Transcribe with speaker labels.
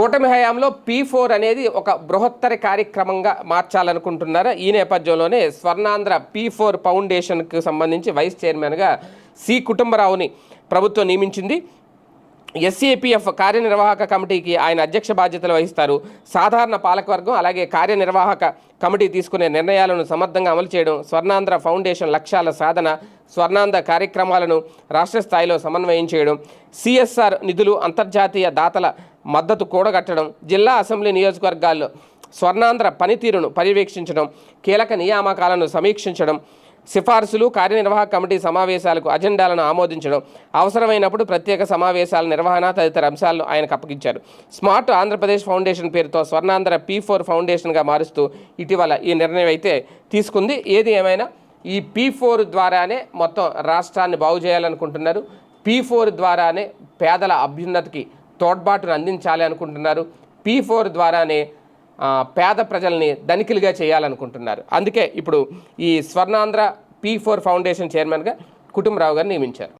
Speaker 1: కూటమి హయాంలో P four అనేది ఒక బృహత్తర కార్యక్రమంగా మార్చాలనుకుంటున్నారు. ఈ నేపథ్యంలోనే స్వర్ణాంధ్ర పీ ఫోర్ ఫౌండేషన్కు సంబంధించి వైస్ చైర్మన్గా సి కుటుంబరావుని ప్రభుత్వం నియమించింది. ఎస్ఏపిఎఫ్ కార్యనిర్వాహక కమిటీకి ఆయన అధ్యక్ష బాధ్యతలు వహిస్తారు. సాధారణ పాలకవర్గం అలాగే కార్యనిర్వాహక కమిటీ తీసుకునే నిర్ణయాలను సమర్థంగా అమలు చేయడం స్వర్ణాంధ్ర ఫౌండేషన్ లక్ష్యాల సాధన స్వర్ణాంధ్ర కార్యక్రమాలను రాష్ట్ర స్థాయిలో సమన్వయం చేయడం సిఎస్ఆర్ నిధులు అంతర్జాతీయ దాతల మద్దతు కూడగట్టడం జిల్లా అసెంబ్లీ నియోజకవర్గాల్లో స్వర్ణాంధ్ర పనితీరును పర్యవేక్షించడం కీలక నియామకాలను సమీక్షించడం సిఫార్సులు కార్యనిర్వాహక కమిటీ సమావేశాలకు అజెండాలను ఆమోదించడం అవసరమైనప్పుడు ప్రత్యేక సమావేశాల నిర్వహణ తదితర అంశాలను ఆయనకు అప్పగించారు. స్మార్ట్ ఆంధ్రప్రదేశ్ ఫౌండేషన్ పేరుతో స్వర్ణాంధ్ర పీ ఫోర్ ఫౌండేషన్గా మారుస్తూ ఇటీవల ఈ నిర్ణయం అయితే తీసుకుంది. ఏది ఏమైనా ఈ పీ ఫోర్ ద్వారానే మొత్తం రాష్ట్రాన్ని బాగు చేయాలనుకుంటున్నారు పీ ఫోర్ ద్వారానే పేదల అభ్యున్నతికి తోడ్బాటును అందించాలి అనుకుంటున్నారు. పీ ఫోర్ ద్వారానే పేద ప్రజల్ని ధనికులుగా చేయాలనుకుంటున్నారు. అందుకే ఇప్పుడు ఈ స్వర్ణాంధ్ర పీ ఫోర్ ఫౌండేషన్ చైర్మన్గా కుటుంబరావు గారు నియమించారు.